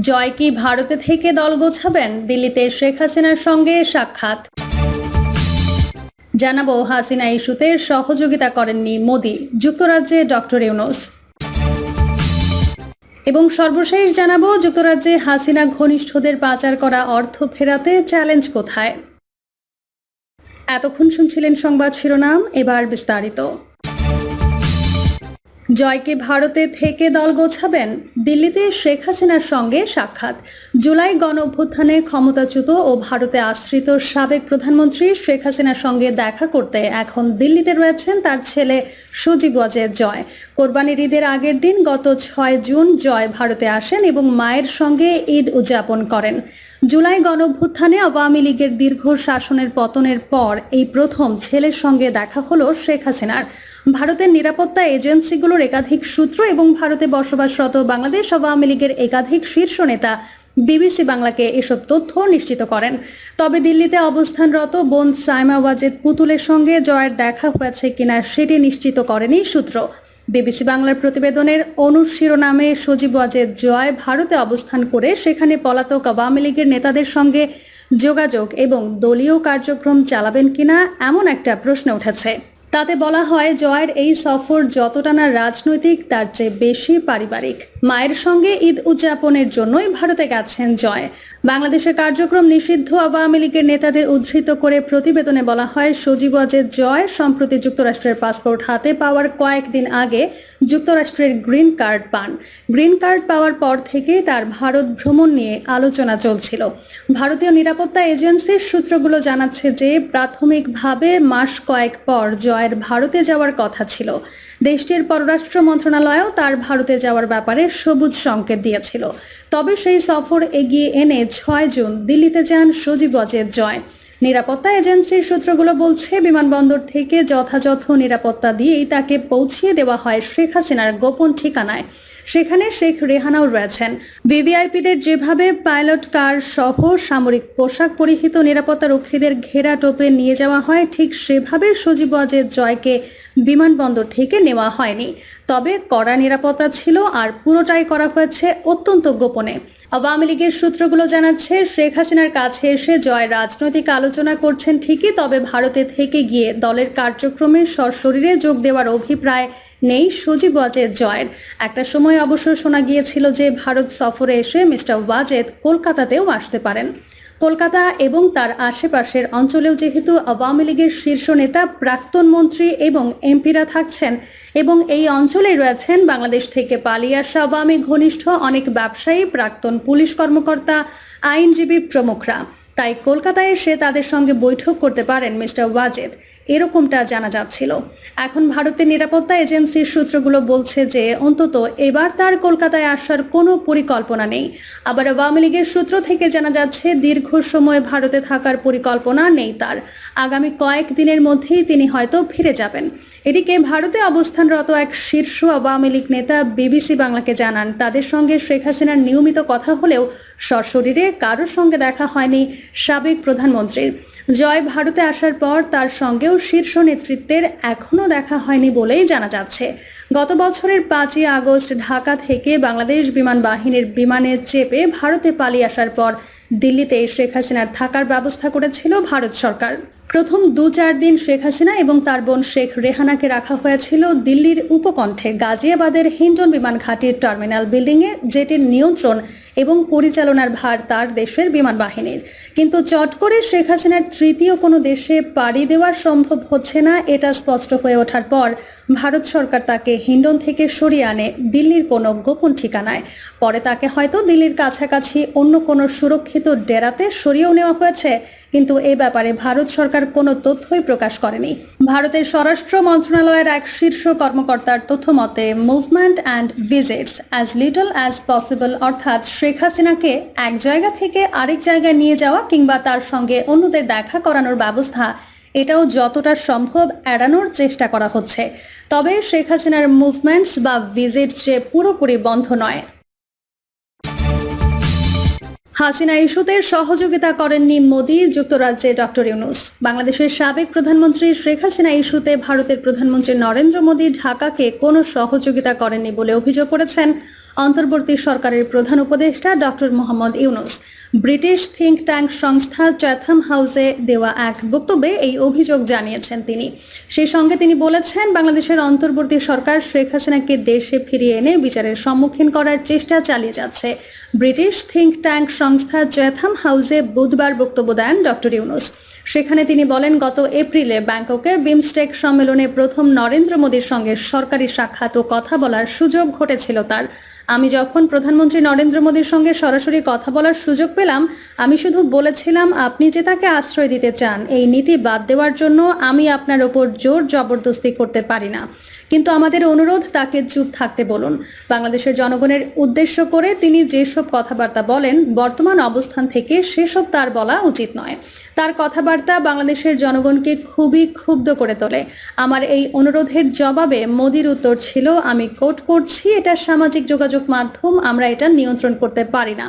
জয় কি ভারতে থেকে দল গোছাবেন? দিল্লিতে শেখ হাসিনার সঙ্গে সাক্ষাৎ। জানাব হাসিনা ইস্যুতে সহযোগিতা করেননি মোদি। যুক্তরাজ্যে ডক্টর ইউনুস। এবং সর্বশেষ জানাব, যুক্তরাজ্যে হাসিনা ঘনিষ্ঠদের পাচার করা অর্থ ফেরাতে চ্যালেঞ্জ কোথায়? এতক্ষণ শুনছিলেন সংবাদ শিরোনাম, এবার বিস্তারিত। জয়কে ভারতে থেকে দল গোছাবেন? দিল্লিতে শেখ হাসিনার সঙ্গে সাক্ষাৎ। জুলাই গণ অভ্যুত্থানে ক্ষমতাচ্যুত ও ভারতে আশ্রিত সাবেক প্রধানমন্ত্রী শেখ হাসিনার সঙ্গে দেখা করতে এখন দিল্লিতে রয়েছেন তার ছেলে সজীব ওয়াজেদ জয়। কোরবানির ঈদের আগের দিন গত ছয় জুন জয় ভারতে আসেন এবং মায়ের সঙ্গে ঈদ উদযাপন করেন। জুলাই গণভ্যুত্থানে আওয়ামী লীগের দীর্ঘ শাসনের পতনের পর এই প্রথম ছেলের সঙ্গে দেখা হলো শেখ হাসিনার। ভারতের নিরাপত্তা এজেন্সিগুলোর একাধিক সূত্র এবং ভারতে বসবাসরত বাংলাদেশ আওয়ামী লীগের একাধিক শীর্ষ নেতা বিবিসি বাংলাকে এসব তথ্য নিশ্চিত করেন। তবে দিল্লিতে অবস্থানরত বোন সাইমা ওয়াজেদ পুতুলের সঙ্গে জয়ের দেখা হয়েছে কিনা সেটি নিশ্চিত করেনি সূত্র। বিবিসি বাংলার প্রতিবেদনের অনুশিরোনামে সজীব ওয়াজেদ জয় ভারতে অবস্থান করে সেখানে পলাতক আওয়ামী লীগের নেতাদের সঙ্গে যোগাযোগ এবং দলীয় কার্যক্রম চালাবেন কিনা এমন একটা প্রশ্ন উঠেছে। তাতে বলা হয়, জয়ের এই সফর যতটা না রাজনৈতিক, তার চেয়ে বেশি পারিবারিক। মায়ের সঙ্গে ঈদ উদযাপনের জন্যই ভারতে গেছেন জয়। বাংলাদেশে কার্যক্রম নিষিদ্ধ আওয়ামী লীগের নেতাদের উদ্ধৃত করে প্রতিবেদনে বলা হয়, সজীব ওয়াজেদ জয় সম্প্রতি যুক্তরাষ্ট্রের পাসপোর্ট হাতে পাওয়ার কয়েকদিন আগে যুক্তরাষ্ট্রের গ্রিন কার্ড পান। গ্রিন কার্ড পাওয়ার পর থেকে তার ভারত ভ্রমণ নিয়ে আলোচনা চলছিল। ভারতীয় নিরাপত্তা এজেন্সির সূত্রগুলো জানাচ্ছে যে, প্রাথমিকভাবে মাস কয়েক পর জয়ের ভারতে যাওয়ার কথা ছিল। দেশটির পররাষ্ট্র মন্ত্রণালয়ও তার ভারতে যাওয়ার ব্যাপারে সবুজ সংকেত দিয়েছিল। তবে সেই সফর এগিয়ে এনে ছয় জুন দিল্লিতে যান সজীব অজেদ জয়। নিরাপত্তা এজেন্সির সূত্রগুলো বলছে, বিমানবন্দর থেকে যথাযথ নিরাপত্তা দিয়েই তাকে পৌঁছিয়ে দেওয়া হয় শেখ হাসিনার গোপন ঠিকানায়। সেখানে শেখ রেহানাও রয়েছেন। ভিভিআইপিদের যেভাবে পাইলট কার সহ সামরিক পোশাক পরিহিত নিরাপত্তা রক্ষীদের ঘেরা টোপে নিয়ে যাওয়া হয়, ঠিক সেভাবে সজীব ওয়াজেদ জয়কে বিমানবন্দর থেকে নেওয়া হয়নি। তবে কড়া নিরাপত্তা ছিল আর পুরোটাই করা হয়েছে অত্যন্ত গোপনে। আওয়ামী লীগের সূত্রগুলো জানাচ্ছে, শেখ হাসিনার কাছে এসে জয় রাজনৈতিক আলোচনা করছেন ঠিকই, তবে ভারতে থেকে গিয়ে দলের কার্যক্রমে সশরীরে যোগ দেওয়ার অভিপ্রায় নেই, সজীব ওয়াজেদ জয়ের একটা সময় অবশ্য শোনা গিয়েছিল যে ভারত সফরে এসে মিস্টার ওয়াজেদ কলকাতাতেও আসতে পারেন। কলকাতা এবং তার আশেপাশের অঞ্চলেও যেহেতু আওয়ামী লীগের শীর্ষ নেতা, প্রাক্তন মন্ত্রী এবং এমপিরা থাকছেন এবং এই অঞ্চলে রয়েছেন, বাংলাদেশ থেকে পালিয়ে আসা আওয়ামী ঘনিষ্ঠ অনেক ব্যবসায়ী, প্রাক্তন পুলিশ কর্মকর্তা, আইনজীবী প্রমুখরা। তাই কলকাতায় এসে তাদের সঙ্গে বৈঠক করতে পারেন মিস্টার ওয়াজেদ। এরকমটা জানা যাচ্ছিল। এখন ভারতের নিরাপত্তা এজেন্সির সূত্রগুলো বলছে যে, অন্তত এবার তার কলকাতায় আসার কোনো পরিকল্পনা নেই। আবার আওয়ামী লীগের সূত্র থেকে জানা যাচ্ছে, দীর্ঘ সময় ভারতে থাকার পরিকল্পনা নেই তার। আগামী কয়েক দিনের মধ্যেই তিনি হয়তো ফিরে যাবেন। এদিকে ভারতে অবস্থানরত এক শীর্ষ আওয়ামী লীগ নেতা বিবিসি বাংলাকে জানান, তাদের সঙ্গে শেখ হাসিনার নিয়মিত কথা হলেও সশরীরে কারোর সঙ্গে দেখা হয়নি সাবেক প্রধানমন্ত্রীর। জয় ভারতে আসার পর তার সঙ্গেও শীর্ষ নেতৃত্বের এখনও দেখা হয়নি বলেই জানা যাচ্ছে। গত বছরের পাঁচই আগস্ট ঢাকা থেকে বাংলাদেশ বিমান বাহিনীর বিমানে চেপে ভারতে পালিয়ে আসার পর দিল্লিতে শেখ হাসিনার থাকার ব্যবস্থা করেছিল ভারত সরকার। প্রথম দু চার দিন শেখ হাসিনা এবং তার বোন শেখ রেহানাকে রাখা হয়েছিল দিল্লির উপকণ্ঠে। গাজিয়াবাদের হিন্ডন বিমান ঘাটির টার্মিনাল বিল্ডিংয়ে যেটির নিয়ন্ত্রণ এবং পরিচালনার ভার তার দেশের বিমান বাহিনীর। কিন্তু চট করে শেখ হাসিনার তৃতীয় কোনো দেশে পাড়ি দেওয়া সম্ভব হচ্ছে না, এটা স্পষ্ট হয়ে ওঠার পর ভারত সরকার তাকে হিন্ডন থেকে সরিয়ে আনে দিল্লির কোনো গোপন ঠিকানায়। পরে তাকে হয়তো দিল্লির কাছাকাছি অন্য কোনো সুরক্ষিত ডেরাতে সরিয়েও নেওয়া হয়েছে। কিন্তু এ ব্যাপারে ভারত সরকার কোনো তথ্যই প্রকাশ করেনি। ভারতের স্বরাষ্ট্র মন্ত্রণালয়ের এক শীর্ষ কর্মকর্তার তথ্য মতে movement and visits as little as possible অর্থাৎ শেখ হাসিনাকে এক জায়গা থেকে আরেক জায়গায় নিয়ে যাওয়া কিংবা তার সঙ্গে অন্যদের দেখা করানোর ব্যবস্থা, এটাও যতটা সম্ভব এড়ানোর চেষ্টা করা হচ্ছে। তবে শেখ হাসিনার মুভমেন্টস বা ভিজিট যে পুরোপুরি বন্ধ নয়। হাসিনা ইস্যুতে সহযোগিতা করেননি মোদী, যুক্তরাজ্যে ডক্টর ইউনুস। বাংলাদেশের সাবেক প্রধানমন্ত্রী শেখ হাসিনা ইস্যুতে ভারতের প্রধানমন্ত্রী নরেন্দ্র মোদী ঢাকাকে কোনো সহযোগিতা করেননি বলে অভিযোগ করেছেন অন্তর্বর্তী সরকারের প্রধান উপদেষ্টা doctor Mohammad Yunus. British think tank সংস্থা চ্যাথাম হাউসে দেওয়া এক বক্তব্যে এই অভিযোগ জানিয়েছেন তিনি। সেই সঙ্গে তিনি বলেছেন, বাংলাদেশের অন্তর্বর্তী সরকার শেখ হাসিনাকে দেশে ফিরিয়ে এনে বিচারের সম্মুখীন করার চেষ্টা চালিয়ে যাচ্ছে। ব্রিটিশ থিঙ্ক ট্যাঙ্ক সংস্থা চ্যাথাম হাউসে বুধবার বক্তব্য দেন ডক্টর ইউনুস। সেখানে তিনি বলেন, গত এপ্রিলে ব্যাংককে বিমস্টেক সম্মেলনে প্রথম নরেন্দ্র মোদীর সঙ্গে সরকারি সাক্ষাৎ ও কথা বলার সুযোগ ঘটেছিল তার। আমি যখন প্রধানমন্ত্রী নরেন্দ্র মোদীর সঙ্গে সরাসরি কথা বলার সুযোগ পেলাম আমি শুধু বলেছিলাম আপনি যে তাকে আশ্রয় দিতে চান, এই নীতি বাদ দেওয়ার জন্য আমি আপনার ওপর জোর জবরদস্তি করতে পারি না। কিন্তু আমাদের অনুরোধ, তাকে চুপ থাকতে বলুন। বাংলাদেশের জনগণের উদ্দেশ্য করে তিনি যেসব কথাবার্তা বলেন, বর্তমান অবস্থান থেকে সেসব তার বলা উচিত নয়। তার কথাবার্তা বাংলাদেশের জনগণকে খুবই ক্ষুব্ধ করে তোলে। আমার এই অনুরোধের জবাবে মোদির উত্তর ছিল, আমি কোট করছি, এটা সামাজিক যোগাযোগ মাধ্যম, আমরা এটা নিয়ন্ত্রণ করতে পারি না।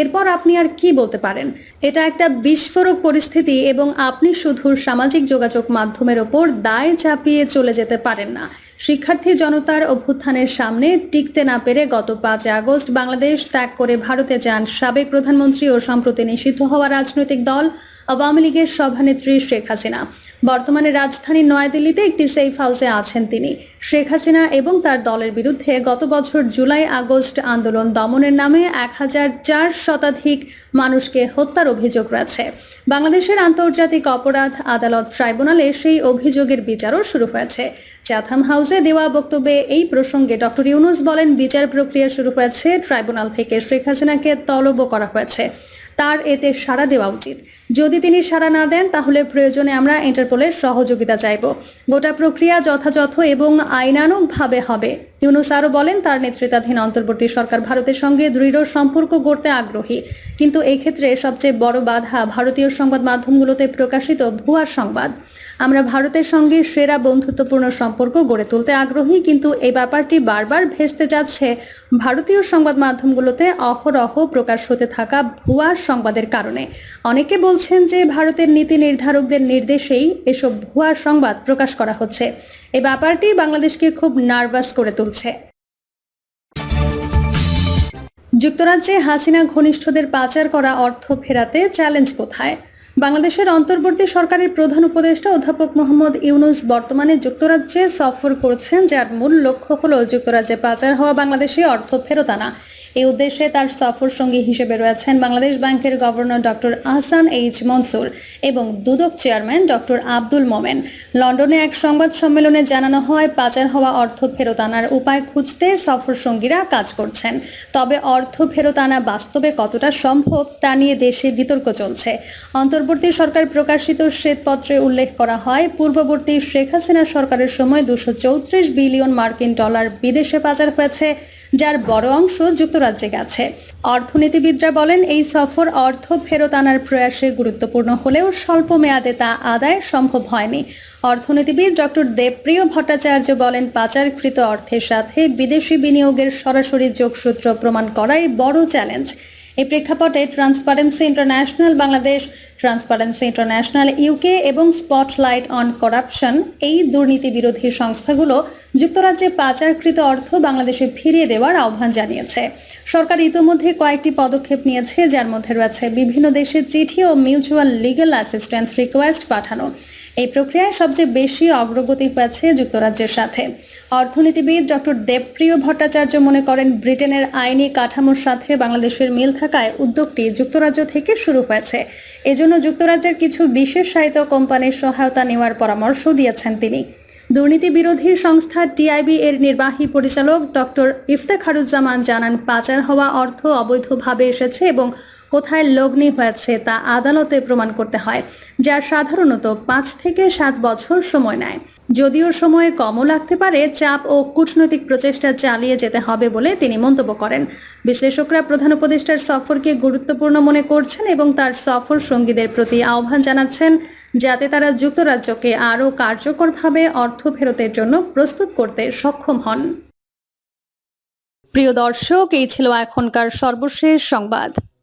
এরপর আপনি আর কি বলতে পারেন? এটা একটা বিস্ফোরক পরিস্থিতি এবং আপনি শুধু সামাজিক যোগাযোগ মাধ্যমের ওপর দায় চাপিয়ে চলে যেতে পারেন না। শিক্ষার্থী জনতার অভ্যুত্থানের সামনে টিকতে না পেরে গত পাঁচ আগস্ট বাংলাদেশ ত্যাগ করে ভারতে যান সাবেক প্রধানমন্ত্রী ও সম্প্রতি নিষিদ্ধ হওয়া রাজনৈতিক দল। আওয়ামী লীগের সভানেত্রী শেখ হাসিনা। বর্তমানে রাজধানী নয়াদিল্লিতে একটি সেফ হাউসে আছেন তিনি। শেখ হাসিনা এবং তার দলের বিরুদ্ধে গত বছর জুলাই, আগস্ট আন্দোলন দমনের নামে এক হাজার চার শতাধিক মানুষকে হত্যার অভিযোগ রয়েছে। বাংলাদেশের আন্তর্জাতিক অপরাধ আদালত ট্রাইব্যুনালে সেই অভিযোগের বিচারও শুরু হয়েছে। চ্যাথাম হাউসে দেওয়া বক্তব্যে এই প্রসঙ্গে ডক্টর ইউনুস বলেন, বিচার প্রক্রিয়া শুরু হয়েছে। ট্রাইব্যুনাল থেকে শেখ হাসিনাকে তলব করা হয়েছে। তার এতে সাড়া দেওয়া উচিত। যদি তিনি সাড়া না দেন, তাহলে প্রয়োজনে আমরা ইন্টারপোলের সহযোগিতা চাইব। গোটা প্রক্রিয়া যথাযথ এবং আইনানুগভাবে হবে। ইউনুস আরও বলেন, তার নেতৃত্বাধীন অন্তর্বর্তী সরকার ভারতের সঙ্গে দৃঢ় সম্পর্ক গড়তে আগ্রহী। কিন্তু ক্ষেত্রে সবচেয়ে বড় বাধা ভারতীয় সংবাদ মাধ্যমগুলোতে প্রকাশিত ভুয়া সংবাদ। আমরা ভারতের সঙ্গে সেরা বন্ধুত্বপূর্ণ সম্পর্ক গড়ে তুলতে আগ্রহী, কিন্তু এই ব্যাপারটি বারবার ভেস্তে যাচ্ছে ভারতীয় সংবাদ মাধ্যমগুলোতে অহরহ প্রকাশ হতে থাকা ভুয়া সংবাদের কারণে। অনেকে বলছেন যে ভারতের নীতি নির্ধারকদের নির্দেশেই এসব ভুয়া সংবাদ প্রকাশ করা হচ্ছে। এই ব্যাপারটি বাংলাদেশকে খুব নার্ভাস করে তুলছে। যুক্তরাজ্যে হাসিনা ঘনিষ্ঠদের পাচার করা অর্থ ফেরাতে চ্যালেঞ্জ কোথায়? বাংলাদেশের অন্তর্বর্তী সরকারের প্রধান উপদেষ্টা অধ্যাপক মোহাম্মদ ইউনুস বর্তমানে যুক্তরাজ্যে সফর করছেন, যার মূল লক্ষ্য হল যুক্তরাজ্যে পাচার হওয়া বাংলাদেশে অর্থ ফেরত আনা। এই উদ্দেশ্যে তার সফর সঙ্গী হিসেবে রয়েছেন বাংলাদেশ ব্যাংকের governor doctor Ahsan H Mansur এবং দুদক চেয়ারম্যান ডক্টর আব্দুল মোমেন। লন্ডনে এক সংবাদ সম্মেলনে জানানো হয়, পাচার হওয়া অর্থ ফেরত আনার উপায় খুঁজতে সফর সঙ্গীরা কাজ করছেন। তবে অর্থ ফেরত আনা বাস্তবে কতটা সম্ভব তা নিয়ে দেশে বিতর্ক চলছে। অন্তর্বর্তী সরকার প্রকাশিত শ্বেতপত্রে উল্লেখ করা হয়, পূর্ববর্তী শেখ হাসিনা সরকারের সময় দুশো চৌত্রিশ বিলিয়ন মার্কিন ডলার বিদেশে পাচার হয়েছে, যার বড় অংশ যুক্তরাজ্যে গেছে। অর্থনীতিবিদরা বলেন, এই সফর অর্থ ফেরত আনার প্রয়াসে গুরুত্বপূর্ণ হলেও স্বল্প মেয়াদে তা আদায় সম্ভব হয়নি। অর্থনীতিবিদ ডক্টর দেবপ্রিয় ভট্টাচার্য বলেন, পাচারকৃত অর্থের সাথে বিদেশি বিনিয়োগের সরাসরি যোগসূত্র প্রমাণ করাই বড় চ্যালেঞ্জ। এই প্রেক্ষাপটে Transparency International Bangladesh Transparency International UK এবং স্পটলাইট অন করাপশন এই দুর্নীতি বিরোধী সংস্থাগুলো যুক্তরাজ্যে পাচারকৃত অর্থ বাংলাদেশে ফিরিয়ে দেওয়ার আহ্বান জানিয়েছে। সরকার ইতোমধ্যে কয়েকটি পদক্ষেপ নিয়েছে, যার মধ্যে রয়েছে বিভিন্ন দেশের চিঠি ও মিউচুয়াল লিগ্যাল অ্যাসিস্ট্যান্স রিকোয়েস্ট পাঠানো। এই প্রক্রিয়ায় সবচেয়ে বেশি অগ্রগতি পেয়েছে যুক্তরাজ্যের সাথে। অর্থনীতিবিদ ডক্টর দেবপ্রিয় ভট্টাচার্য মনে করেন, ব্রিটেনের আইনি কাঠামোর সাথে বাংলাদেশের মিল থাকায় উদ্যোগটি যুক্তরাজ্য থেকে শুরু হয়েছে। এজন্য যুক্তরাজ্যের কিছু বিশেষ সাহিত্য কোম্পানির সহায়তা নেওয়ার পরামর্শ দিয়েছেন তিনি। দুর্নীতি বিরোধী সংস্থা টিআইবি এর নির্বাহী পরিচালক ডক্টর ইফতেখারুজ্জামান জানান, পাচার হওয়া অর্থ অবৈধভাবে এসেছে এবং কোথায় লগ্নি হয়েছে তা আদালতে প্রমাণ করতে হয়, যা সাধারণত পাঁচ থেকে সাত বছর সময় নেয়। যদিও সময়ে কমও লাগতে পারে, চাপ ও কূটনৈতিক প্রচেষ্টা চালিয়ে যেতে হবে বলে তিনি মন্তব্য করেন। বিশ্লেষকরা প্রধান উপদেষ্টার সফরকে গুরুত্বপূর্ণ মনে করছেন এবং তার সফর সঙ্গীদের প্রতি আহ্বান জানাচ্ছেন, যাতে তারা যুক্তরাজ্যকে আরও কার্যকরভাবে অর্থ ফেরতের জন্য প্রস্তুত করতে সক্ষম হন। প্রিয় দর্শক, এই ছিল এখনকার সর্বশেষ সংবাদ।